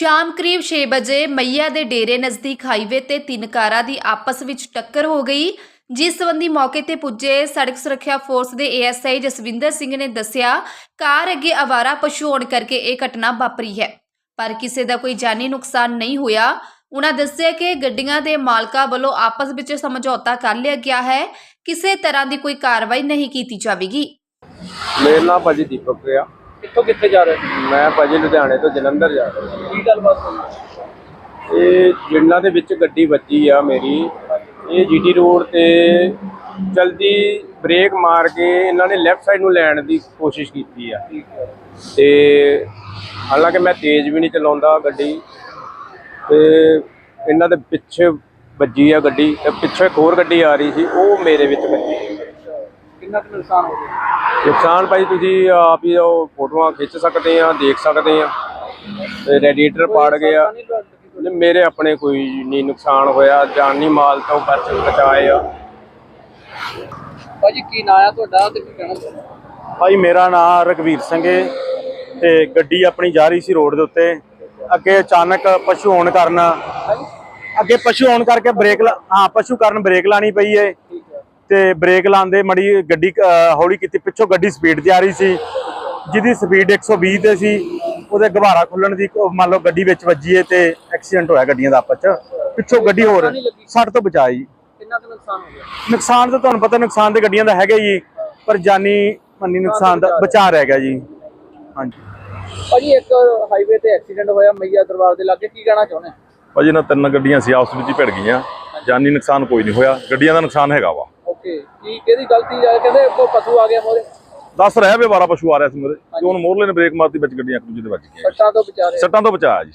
ਸ਼ਾਮ ਕਰੀਬ 6 ਵਜੇ ਮਈਆ ਦੇ ਡੇਰੇ ਨਜ਼ਦੀਕ ਹਾਈਵੇ ਤੇ ਤਿੰਨ ਕਾਰਾਂ ਦੀ ਆਪਸ ਵਿੱਚ ਟੱਕਰ ਹੋ ਗਈ। ਜਿਸ ਸੰਬੰਧੀ ਮੌਕੇ ਤੇ ਪੁੱਜੇ ਸੜਕ ਸੁਰੱਖਿਆ ਫੋਰਸ ਦੇ ਏਐਸਆਈ ਜਸਵਿੰਦਰ ਸਿੰਘ ਨੇ ਦੱਸਿਆ, ਕਾਰ ਅੱਗੇ ਆਵਾਰਾ ਪਸ਼ੂ ਹੋਣ ਕਰਕੇ ਇਹ ਘਟਨਾ ਵਾਪਰੀ ਹੈ। ਪਰ ਕਿਸੇ ਦਾ ਕੋਈ ਜਾਨੀ ਨੁਕਸਾਨ ਨਹੀਂ ਹੋਇਆ। ਉਹਨਾਂ ਦੱਸਿਆ ਕਿ ਗੱਡੀਆਂ ਦੇ ਮਾਲਕਾਂ ਵੱਲੋਂ ਆਪਸ ਵਿੱਚ ਸਮਝੌਤਾ ਕਰ ਲਿਆ ਗਿਆ ਹੈ। ਕਿਸੇ ਤਰ੍ਹਾਂ ਦੀ ਕੋਈ ਕਾਰਵਾਈ ਨਹੀਂ ਕੀਤੀ ਜਾਵੇਗੀ। ਮੇਰਾ ਨਾਮ ਭਾਜੀ ਦੀਪਕ ਆ। ਕਿੱਥੋਂ ਕਿੱਥੇ ਜਾ ਰਹੇ? ਹੋ ਮੈਂ ਭਾਜੀ ਲੁਧਿਆਣੇ ਤੋਂ ਜਲੰਧਰ ਜਾ ਰਿਹਾ। ਕੀ ਗੱਲਬਾਤ ਹੋਈ? ਇਹ ਜਿੰਨਾਂ ਦੇ ਵਿੱਚ ਗੱਡੀ ਵੱਜੀ ਆ ਮੇਰੀ। ਇਹ ਜੀਟੀ ਰੋਡ ਤੇ ਜਲਦੀ ਬ੍ਰੇਕ ਮਾਰ ਕੇ ਇਹਨਾਂ ਨੇ ਲੈਫਟ ਸਾਈਡ ਨੂੰ ਲੈਣ ਦੀ ਕੋਸ਼ਿਸ਼ ਕੀਤੀ ਆ। ਤੇ ਹਾਲਾਂਕਿ ਮੈਂ ਤੇਜ਼ ਵੀ ਨਹੀਂ ਚਲਾਉਂਦਾ ਗੱਡੀ। ਤੇ ਇਹਨਾਂ ਦੇ ਪਿੱਛੇ ਵੱਜੀ ਆ ਗੱਡੀ ਤੇ ਪਿੱਛੇ ਇੱਕ ਹੋਰ ਗੱਡੀ ਆ ਰਹੀ ਸੀ ਉਹ ਮੇਰੇ ਵਿੱਚ ਵੱਜੀ। ਕਿੰਨਾ ਕੁ ਨੁਕਸਾਨ ਹੋ ਗਿਆ? ਨੁਕਸਾਨ ਭਾਈ ਤੁਸੀਂ ਆਪ ਹੀ ਉਹ ਫੋਟੋਆਂ ਖਿੱਚ ਸਕਦੇ ਆ ਦੇਖ ਸਕਦੇ ਆ। ਤੇ ਰੈਡੀਏਟਰ ਪਾੜ ਗਿਆ ਨਹੀਂ, ਮੇਰੇ ਆਪਣੇ ਕੋਈ ਨਹੀਂ ਨੁਕਸਾਨ ਹੋਇਆ ਜਾਨੀ ਮਾਲ ਤੋਂ ਬਚ ਬਚਾਏ ਆ। ਭਾਜੀ ਕੀ ਨਾਂ ਆ ਤੁਹਾਡਾ ਤੇ ਕੀ ਕਹਿਣਾ ਚਾਹੁੰਦੇ ਭਾਈ ਮੇਰਾ ਨਾਮ ਰਗਵੀਰ ਸਿੰਘ ਹੈ ਤੇ ਗੱਡੀ ਆਪਣੀ ਜਾ ਰਹੀ ਸੀ ਰੋਡ ਦੇ ਉੱਤੇ। ਅੱਗੇ ਅਚਾਨਕ ਪਸ਼ੂ ਹੋਣ ਕਾਰਨ ਅੱਗੇ ਪਸ਼ੂ ਹੋਣ ਕਰਕੇ ਬ੍ਰੇਕ ਲਾ- ਹਾਂ ਪਸ਼ੂ ਕਾਰਨ ਬ੍ਰੇਕ ਲਾਣੀ ਪਈ ਏ। ਤੇ ਬ੍ਰੇਕ ਲਾਉਂਦੇ ਮੜੀ ਗੱਡੀ ਹੌਲੀ ਕੀਤੀ। ਪਿੱਛੋਂ ਗੱਡੀ ਸਪੀਡ ਤੇ ਆ ਰਹੀ ਸੀ। ਜਿਹਦੀ ਸਪੀਡ 120 ਤੇ ਸੀ। ਉਹਦੇ ਗਵਾਰਾ ਖੁੱਲਣ ਦੀ ਮੰਨ ਲਓ ਗੱਡੀ ਵਿੱਚ ਵੱਜੀ ਏ ਤੇ ਐਕਸੀਡੈਂਟ ਹੋਇਆ ਗੱਡੀਆਂ ਦਾ ਆਪਸ ਚ। ਪਿੱਛੋਂ ਗੱਡੀ ਹੋਰ ਸੱਟ ਤੋਂ ਬਚਾਈ। ਜੀ ਕਿੰਨਾ ਕੁ ਨੁਕਸਾਨ ਹੋ ਗਿਆ? ਨੁਕਸਾਨ ਤਾਂ ਤੁਹਾਨੂੰ ਪਤਾ ਨੁਕਸਾਨ ਤੇ ਗੱਡੀਆਂ ਦਾ ਹੈਗਾ ਹੀ ਜੀ ਪਰ ਜਾਨੀ ਮੰਨੀ ਨੁਕਸਾਨ ਦਾ ਬਚਾ ਰਹਿ। ਗਿਆ ਜੀ। ਹਾਂਜੀ। ਭਾਜੀ ਇੱਕ ਹਾਈਵੇ ਤੇ ਐਕਸੀਡੈਂਟ ਹੋਇਆ ਮਈਆ ਦਰਬਾਰ ਦੇ ਲਾਗੇ। ਕੀ ਕਹਿਣਾ ਚਾਹੁੰਦੇ ਭਾਜੀ ਨਾ ਤਿੰਨ ਗੱਡੀਆਂ ਸੀ ਆਪਸ ਵਿੱਚ ਹੀ ਭਿੜ ਗਈਆਂ। ਜਾਨੀ ਨੁਕਸਾਨ ਕੋਈ ਨਹੀਂ ਹੋਇਆ। ਗੱਡੀਆਂ ਦਾ ਨੁਕਸਾਨ ਹੈਗਾ ਵਾ। ਕੀ ਕਿਹਦੀ ਗਲਤੀ ਆ? ਕਹਿੰਦੇ ਕੋਈ ਪਸ਼ੂ ਆ ਗਿਆ ਮੋਰੇ। ਦੱਸ ਰਿਹਾ ਵੀ 12 ਪਸ਼ੂ ਆ ਰਿਹਾ ਸੀ ਮੇਰੇ। ਤੇ ਉਹਨੂੰ ਮੋਰਲੇ ਨੇ ਬ੍ਰੇਕ ਮਾਰਤੀ ਵਿੱਚ ਗੱਡੀਆਂ ਇੱਕ ਦੂਜੇ ਦੇ ਵੱਜ ਗਈਆਂ। ਸੱਟਾਂ ਤੋਂ ਵਿਚਾਰੇ ਸੱਟਾਂ ਤੋਂ ਬਚਾਇਆ ਜੀ।